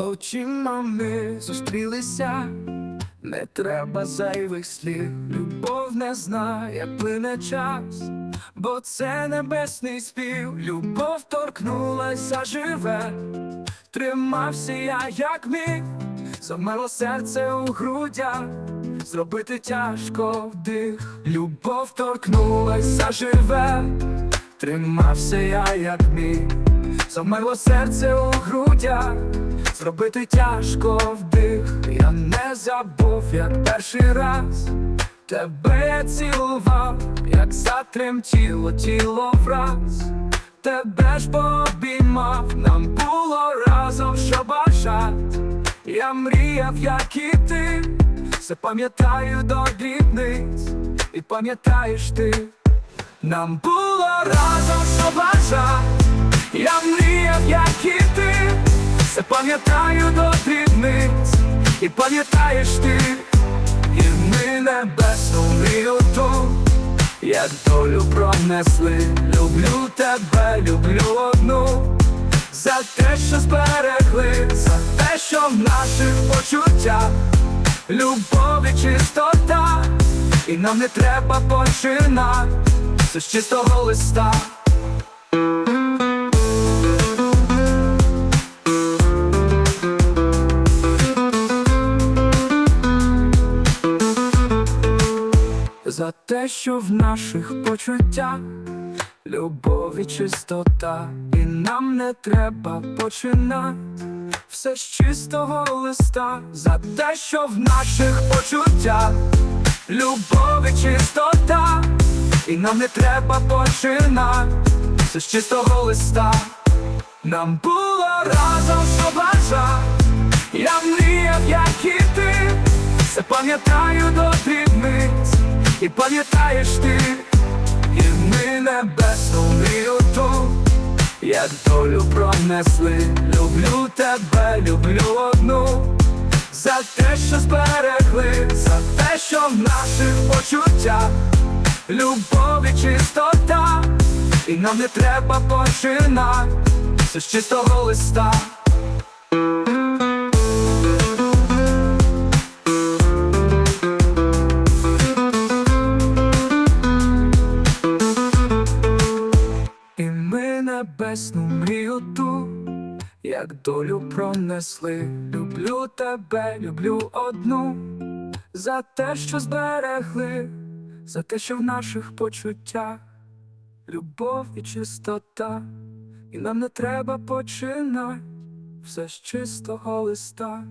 Очима ми зустрілися, не треба зайвих слів. Любов не знає, плине час, бо це небесний спів. Любов торкнулася живе, тримався я, як міг, замерло серце у грудях, зробити тяжко вдих. Любов торкнулася живе, тримався я, як міг, замерло серце у грудях. Зробити тяжко вдих, я не забув, як перший раз тебе цілував, як затремтіло тіло враз, тебе ж пообіймав, нам було разом що бажать. Я мріяв, як і ти, все пам'ятаю до дрібниць, і пам'ятаєш ти, нам було разом що бажать. Я мріяв, як і ти, все пам'ятаю до дрібниць, і пам'ятаєш ти, і ми небесну мрію ту, як долю пронесли, люблю тебе, люблю одну, за те, що зберегли, за те, що в наших почуттях. Любов і чистота, і нам не треба починати, все з чистого листа. За те, що в наших почуттях любов і чистота, і нам не треба починати все з чистого листа, за те, що в наших почуттях любов і чистота, і нам не треба починати все з чистого листа. Нам було разом що бажать, я мріяв, як і ти, все пам'ятаю до дрібниць, і пам'ятаєш ти, і ми небесну мрію як долю пронесли, люблю тебе, люблю одну, за те, що зберегли, за те, що в наших почуттях. Любов і чистота, і нам не треба починати. Все з чистого листа. Небесну мрію ту, як долю пронесли. Люблю тебе, люблю одну, за те, що зберегли, за те, що в наших почуттях любов і чистота, і нам не треба починати все з чистого листа.